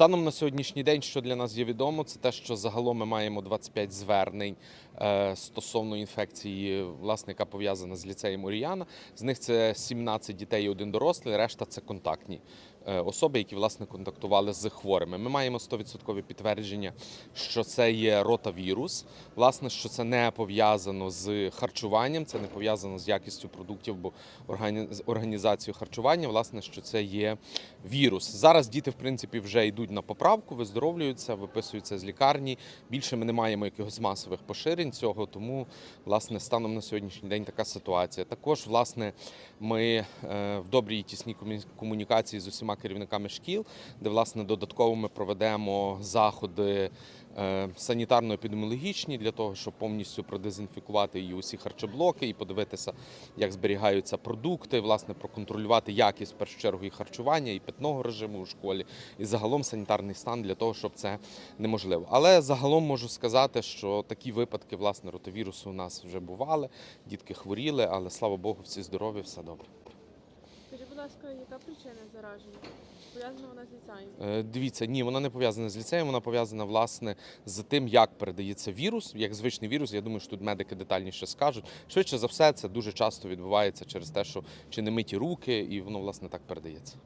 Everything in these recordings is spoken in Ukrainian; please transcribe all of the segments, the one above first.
Станом на сьогоднішній день, що для нас є відомо, це те, що загалом ми маємо 25 звернень е, стосовно інфекції, власне, яка пов'язана з ліцеєм Оріяна. З них це 17 дітей і один дорослий, решта це контактні особи, які власне контактували з хворими. Ми маємо 100% підтвердження, що це є ротавірус. Власне, що це не пов'язано з харчуванням, це не пов'язано з якістю продуктів, бо організацією харчування, власне, що це є вірус. Зараз діти, в принципі, вже йдуть на поправку, виздоровлюються, виписуються з лікарні. Більше ми не маємо якихось масових поширень цього, тому власне станом на сьогоднішній день така ситуація. Також, власне, ми е, в добрій і тісній комунікації з усіма керівниками шкіл, де власне додатково ми проведемо заходи. е, Санітарно-епідеміологічні для того, щоб повністю продезінфікувати і усі харчоблоки, і подивитися, як зберігаються продукти, власне, проконтролювати якість в першу чергу і харчування, і питного режиму у школі, і загалом санітарний стан для того, щоб це неможливо. Але загалом можу сказати, що такі випадки власне ротовірусу у нас вже бували. Дітки хворіли, але слава Богу, всі здорові, все добре. Ласка, яка причина зараження? Пов'язана вона з ліцеєм? Е, Дивіться, ні, вона не пов'язана з ліцеєм, вона пов'язана власне з тим, як передається вірус, як звичний вірус. Я думаю, що тут медики детальніше скажуть. Швидше за все, це дуже часто відбувається через те, що чи не миті руки, і воно власне так передається.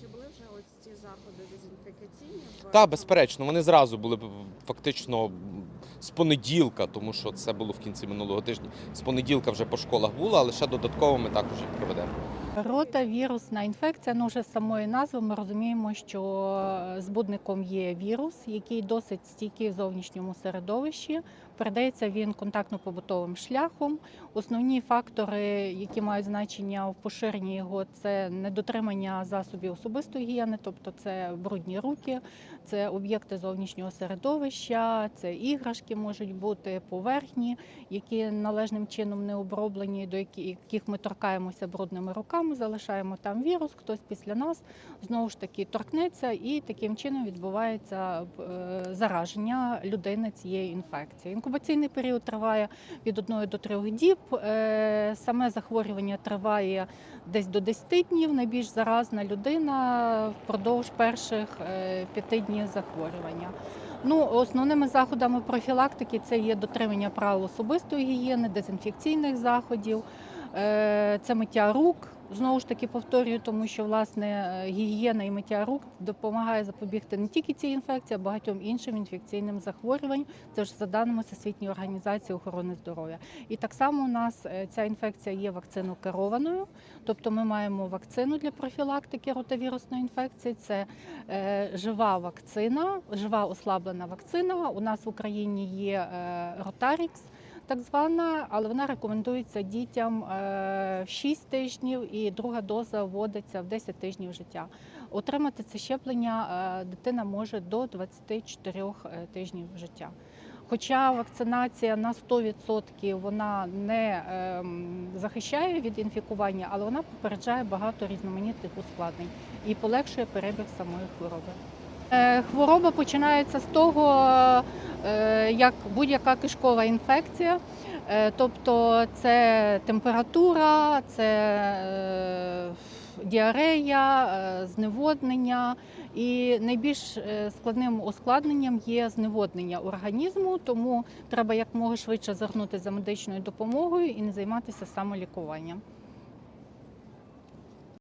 Чи були вже ось ці заходи дезінфекційні? в- Так, безперечно, вони зразу були фактично з понеділка, тому що це було в кінці минулого тижня. З понеділка вже по школах було, але ще додатково ми також їх проведемо. Ротавірусна інфекція, ну вже з самої назви ми розуміємо, що збудником є вірус, який досить стійкий в зовнішньому середовищі. Передається він контактно-побутовим шляхом. Основні фактори, які мають значення в поширенні його, це недотримання засобів особистої гігієни, тобто це брудні руки, це об'єкти зовнішнього середовища, це іграшки можуть бути поверхні, які належним чином не оброблені, до яких ми торкаємося брудними руками, залишаємо там вірус, хтось після нас знову ж таки торкнеться, і таким чином відбувається е, зараження людини цією інфекцією. Інкубаційний період триває від 1 до 3 діб. Е, Саме захворювання триває десь до 10 днів. Найбільш заразна людина впродовж перших 5 днів захворювання. Ну, основними заходами профілактики це є дотримання правил особистої гігієни, дезінфекційних заходів, е, це миття рук. Знову ж таки повторюю, тому що власне е, гігієна і миття рук допомагає запобігти не тільки цій інфекції, а багатьом іншим інфекційним захворюванням. Це ж за даними Всесвітньої організації охорони здоров'я. І так само у нас е, ця інфекція є вакцинокерованою, тобто ми маємо вакцину для профілактики ротавірусної інфекції. Це е, жива вакцина, жива ослаблена вакцина. У нас в Україні є е, Ротарікс. Так звана, але вона рекомендується дітям е, 6 тижнів, і друга доза вводиться в 10 тижнів життя. Отримати це щеплення е, дитина може до 24 е, тижнів життя. Хоча вакцинація на 100% вона не ем, захищає від інфікування, але вона попереджає багато різноманітних ускладнень і полегшує перебіг самої хвороби. Е, Хвороба починається з того, е, як будь-яка кишкова інфекція, Е, тобто це температура, це діарея, зневоднення. І найбільш складним ускладненням є зневоднення організму, тому треба якмога швидше звернутися за медичною допомогою і не займатися самолікуванням.